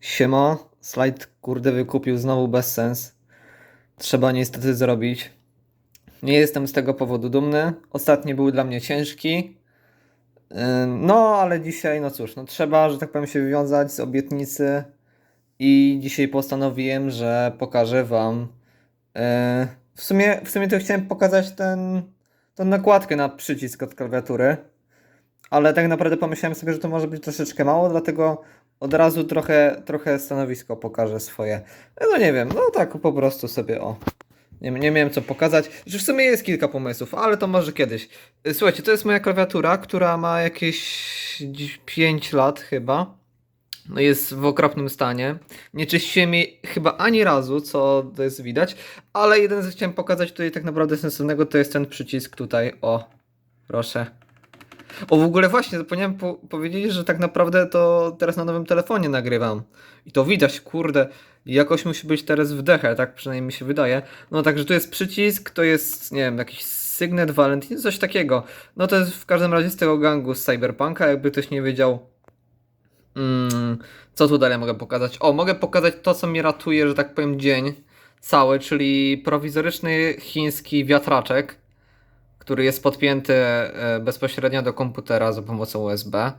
Siema, slajd kurde wykupił znowu bez sens. Trzeba niestety zrobić. Nie jestem z tego powodu dumny. Ostatni był dla mnie ciężki. No, ale dzisiaj, no cóż, no trzeba, że tak powiem, się wywiązać z obietnicy. I dzisiaj postanowiłem, że pokażę Wam. yy, W sumie, w sumie to chciałem pokazać ten, tą nakładkę na przycisk od klawiatury. Ale tak naprawdę pomyślałem sobie, że to może być troszeczkę mało, dlatego od razu trochę, trochę stanowisko pokażę swoje. No nie wiem, no tak po prostu sobie o. Nie, nie miałem co pokazać. W sumie jest kilka pomysłów, ale to może kiedyś. Słuchajcie, to jest moja klawiatura, która ma jakieś 5 lat chyba. No jest w okropnym stanie. Nie czyściłem jej chyba ani razu, co to jest widać. Ale jeden co chciałem pokazać tutaj tak naprawdę sensownego to jest ten przycisk tutaj. O, proszę. O, w ogóle właśnie, zapomniałem po powiedzieć, że tak naprawdę to teraz na nowym telefonie nagrywam. I to widać, kurde, jakoś musi być teraz w dechę, tak przynajmniej mi się wydaje. No także tu jest przycisk, to jest, nie wiem, jakiś Signet Valentine, coś takiego. No to jest w każdym razie z tego gangu z Cyberpunka, jakby ktoś nie wiedział. Mm, co tu dalej mogę pokazać? O, mogę pokazać to, co mnie ratuje, że tak powiem, dzień cały, czyli prowizoryczny chiński wiatraczek który jest podpięty e, bezpośrednio do komputera za pomocą USB.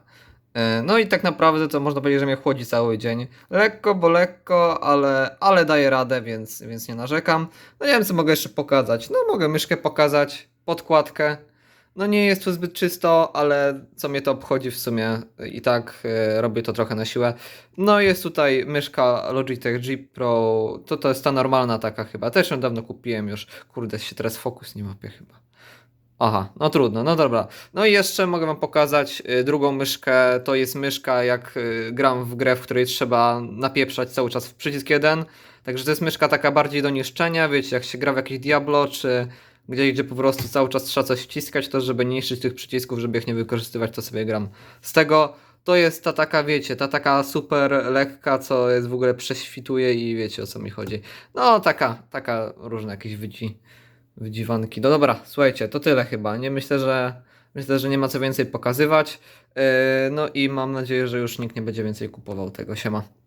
E, No i tak naprawdę to można powiedzieć, że mnie chłodzi cały dzień. Lekko, bo lekko, ale, ale daje radę, więc, więc nie narzekam. No nie wiem, co mogę jeszcze pokazać. No mogę myszkę pokazać, podkładkę. No nie jest tu zbyt czysto, ale co mnie to obchodzi w sumie i tak e, robię to trochę na siłę. No jest tutaj myszka Logitech G Pro, to to jest ta normalna taka chyba. Też ją dawno kupiłem już. Kurde, się teraz fokus nie łapie chyba. Aha, no trudno, no dobra. No i jeszcze mogę Wam pokazać y, drugą myszkę. To jest myszka, jak y, gram w grę, w której trzeba napieprzać cały czas w przycisk jeden. Także to jest myszka taka bardziej do niszczenia, wiecie, jak się gra w jakieś Diablo, czy gdzieś, gdzie po prostu cały czas trzeba coś wciskać, to żeby niszczyć tych przycisków, żeby ich nie wykorzystywać, to sobie gram. Z tego to jest ta taka, wiecie, ta taka super lekka, co jest w ogóle prześwituje i wiecie o co mi chodzi. No taka, taka różne jakieś wydzi, wydziwanki. No dobra, słuchajcie, to tyle chyba. Nie myślę, że myślę, że nie ma co więcej pokazywać. Yy, no i mam nadzieję, że już nikt nie będzie więcej kupował tego. Siema.